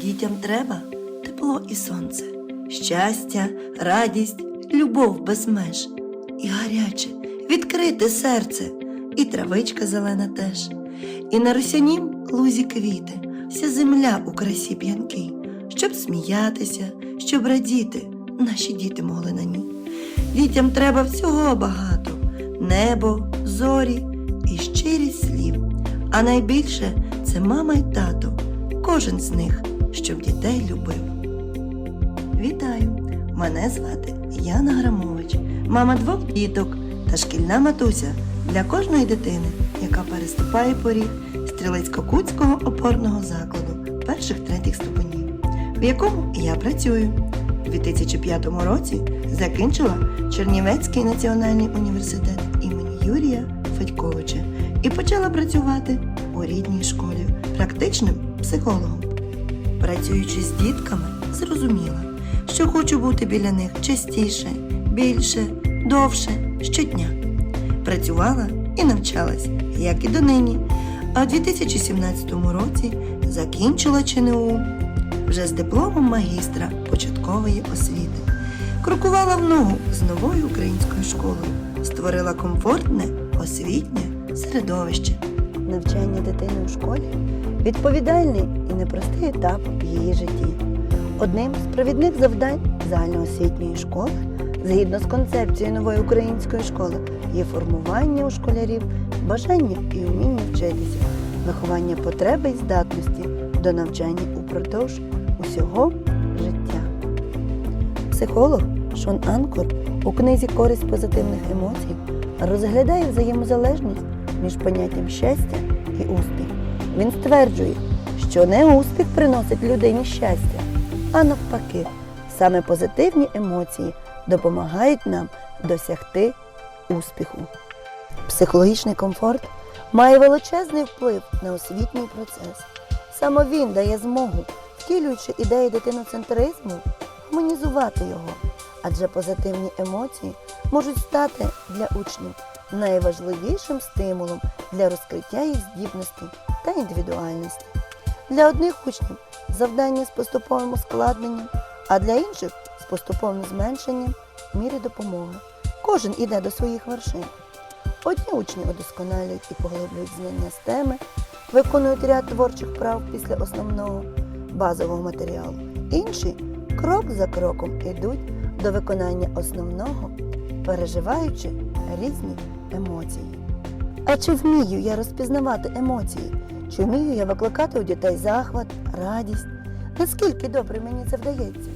Дітям треба тепло і сонце, щастя, радість, любов без меж, і гаряче, відкрите серце, і травичка зелена теж, і на росянім лузі квіти, вся земля у красі п'янкий, щоб сміятися, щоб радіти, наші діти могли на ній. Дітям треба всього багато небо, зорі і щирість слів. А найбільше це мама й тато, кожен з них, щоб дітей любив. Вітаю! Мене звати Яна Грамович, мама двох діток та шкільна матуся для кожної дитини, яка переступає поріг стрілецько-кутського опорного закладу перших третіх ступенів, в якому я працюю. У 2005 році закінчила Чернівецький національний університет імені Юрія Федьковича і почала працювати у рідній школі практичним психологом. Працюючи з дітками, зрозуміла, що хочу бути біля них частіше, більше, довше, щодня. Працювала і навчалась, як і донині. А у 2017 році закінчила ЧНУ вже з дипломом магістра початкової освіти. Крокувала в ногу з новою українською школою, створила комфортне освітнє середовище. Навчання дитини у школі відповідальний і непростий етап в її житті. Одним з провідних завдань загальноосвітньої школи, згідно з концепцією нової української школи, є формування у школярів бажання і вміння вчитися, виховання потреби і здатності до навчання упродовж усього життя. Психолог Шон Анкор у книзі Користь позитивних емоцій розглядає взаємозалежність між поняттям щастя і успіх. Він стверджує, що не успіх приносить людині щастя, а навпаки, саме позитивні емоції допомагають нам досягти успіху. Психологічний комфорт має величезний вплив на освітній процес. Саме він дає змогу, втілюючи ідеї дитиноцентризму, гуманізувати його, адже позитивні емоції можуть стати для учнів найважливішим стимулом для розкриття їх здібностей та індивідуальності. Для одних учнів завдання з поступовим ускладненням, а для інших з поступовим зменшенням міри допомоги. Кожен іде до своїх вершин. Одні учні удосконалюють і поглиблюють знання з теми, виконують ряд творчих прав після основного базового матеріалу. Інші крок за кроком йдуть до виконання основного, переживаючи різні емоції. А чи вмію я розпізнавати емоції? Чи вмію я викликати у дітей захват, радість? Наскільки добре мені це вдається?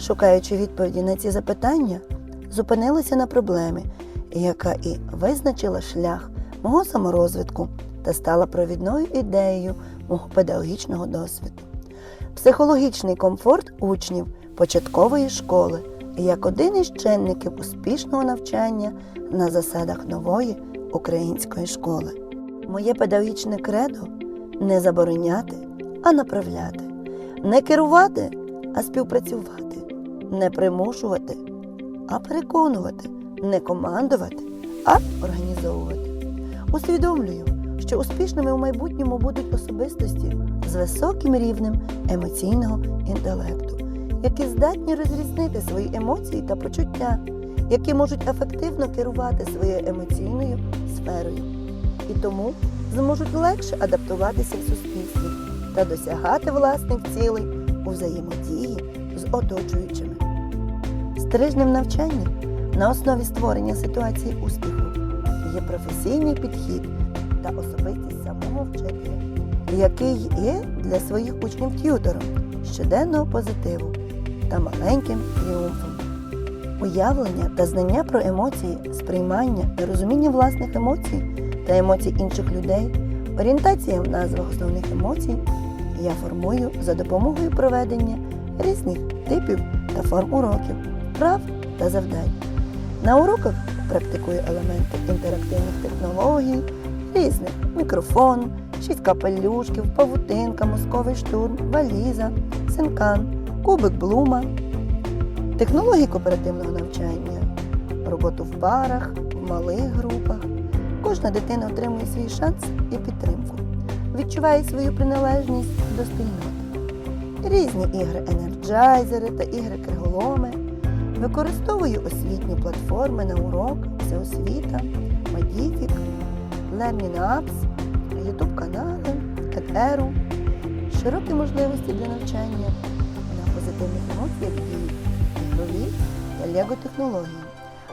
Шукаючи відповіді на ці запитання, зупинилася на проблемі, яка і визначила шлях мого саморозвитку та стала провідною ідеєю мого педагогічного досвіду. Психологічний комфорт учнів початкової школи як один із чинників успішного навчання на засадах нової української школи. Моє педагогічне кредо не забороняти, а направляти, не керувати, а співпрацювати, не примушувати, а переконувати, не командувати, а організовувати. Усвідомлюю, що успішними у майбутньому будуть особистості з високим рівнем емоційного інтелекту, які здатні розрізнити свої емоції та почуття, які можуть ефективно керувати своєю емоційною сферою і тому зможуть легше адаптуватися в суспільстві та досягати власних цілей у взаємодії з оточуючими. Стрижнем навчання на основі створення ситуації успіху є професійний підхід та особистість самого вчителя, який є для своїх учнів т'ютором щоденного позитиву та маленьким тріумфом. Уявлення та знання про емоції, сприймання і розуміння власних емоцій та емоцій інших людей, орієнтація в назвах основних емоцій я формую за допомогою проведення різних типів та форм уроків, прав та завдань. На уроках практикую елементи інтерактивних технологій, різних мікрофон, шість капелюшків, павутинка, мозковий штурм, валіза, синкан, кубик блума, технології кооперативного навчання, роботу в парах, в малих групах. Кожна дитина отримує свій шанс і підтримку, відчуває свою приналежність до спільноти. різні ігри енерджайзери та ігри криголоми. Використовую освітні платформи на урок, це освіта, Magnific, Learning Apps, YouTube канали, EdEru, широкі можливості для навчання на дії, ігрові та лего технології.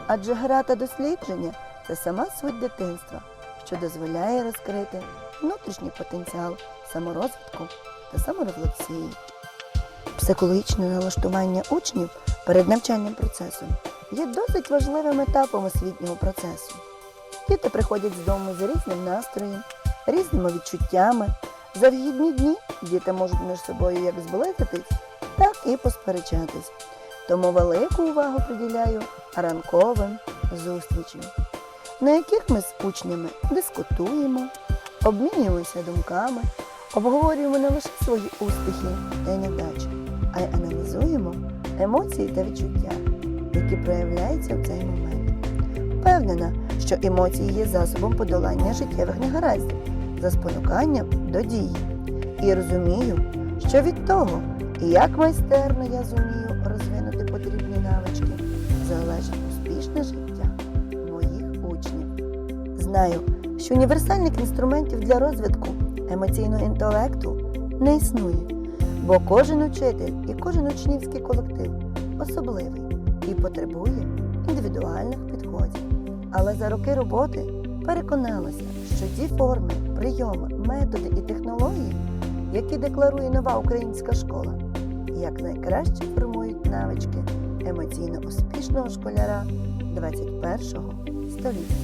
Адже гра та дослідження це сама суть дитинства, що дозволяє розкрити внутрішній потенціал саморозвитку та саморефлексії. Психологічне налаштування учнів перед навчальним процесом є досить важливим етапом освітнього процесу. Діти приходять з дому з різним настроєм, різними відчуттями. За вхідні дні діти можуть між собою як зблизитись, так і посперечатись. Тому велику увагу приділяю ранковим зустрічам, на яких ми з учнями дискутуємо, обмінюємося думками, обговорюємо не лише свої успіхи та невдачі, а й аналізуємо емоції та відчуття, які проявляються в цей момент. Впевнена, що емоції є засобом подолання життєвих негараздів за спонуканням до дії. І розумію, що від того, як майстерно я зумію розвинути потрібні навички, залежить успішне життя моїх учнів. Знаю, що універсальних інструментів для розвитку емоційного інтелекту не існує, бо кожен учитель і кожен учнівський колектив особливий і потребує індивідуальних підходів. Але за роки роботи переконалася, що ті форми, прийоми, методи і технології, які декларує нова українська школа, якнайкраще формують навички емоційно успішного школяра 21 століття.